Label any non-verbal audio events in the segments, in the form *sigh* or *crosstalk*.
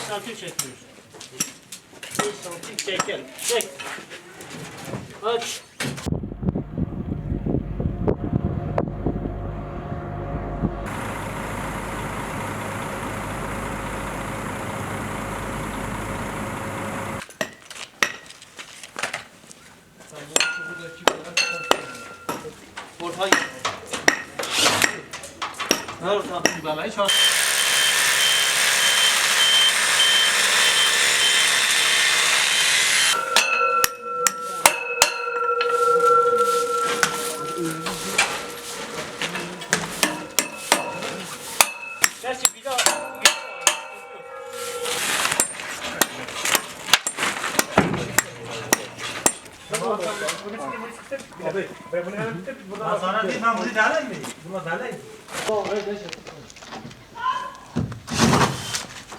santim çekiyoruz. 5 santim çekelim. Çek. Aç. Ortayı. Ver orta. Belayı çağır. Gerçi bir daha. Ben sana diyeyim ben bunu deleyim mi? Buna deleyim.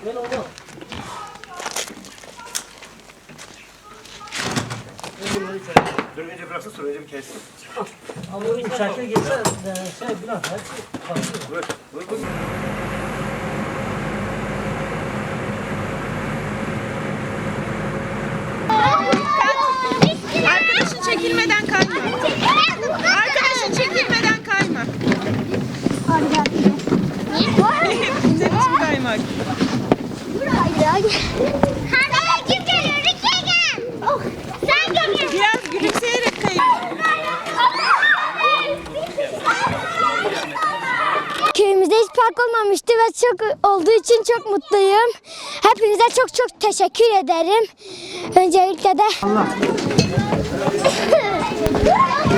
Gel oğlum. Dur önce bıraksın bir kessin. Bu içeride geçer. Şey biraz. Buyur. Buyur. buyur. Arkadaşın çekilmeden kayma. Arkadaşın çekilmeden kayma. Senin için kaymak. Kim geliyor? Gel. Oh, sen gel. Biraz gülümseyerek kayın. Köyümüzde hiç park olmamıştı ve çok olduğu için çok mutluyum. Hepinize çok çok teşekkür ederim. Öncelikle de Allah. *laughs*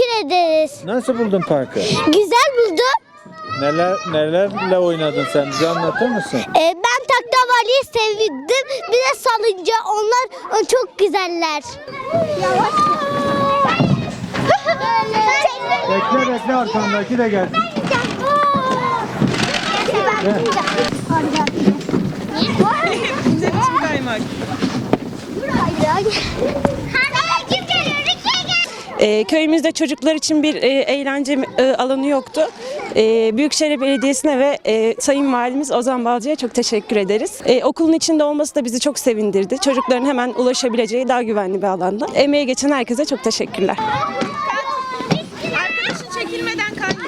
teşekkür ederiz. Nasıl buldun parkı? Güzel buldum. Neler nelerle oynadın sen? Bize anlatır mısın? Ee, ben taklavalıyı sevdim. Bir de salınca onlar e, çok güzeller. Bekle bekle arkandaki de gelsin. Senin için kaymak. Kim geliyor? Rukiye Ee, köyümüzde çocuklar için bir e, eğlence e, alanı yoktu. E, Büyükşehir Belediyesi'ne ve e, Sayın Valimiz Ozan Balcı'ya çok teşekkür ederiz. E, okulun içinde olması da bizi çok sevindirdi. Çocukların hemen ulaşabileceği daha güvenli bir alanda. Emeğe geçen herkese çok teşekkürler. Arkadaşın çekilmeden kayma.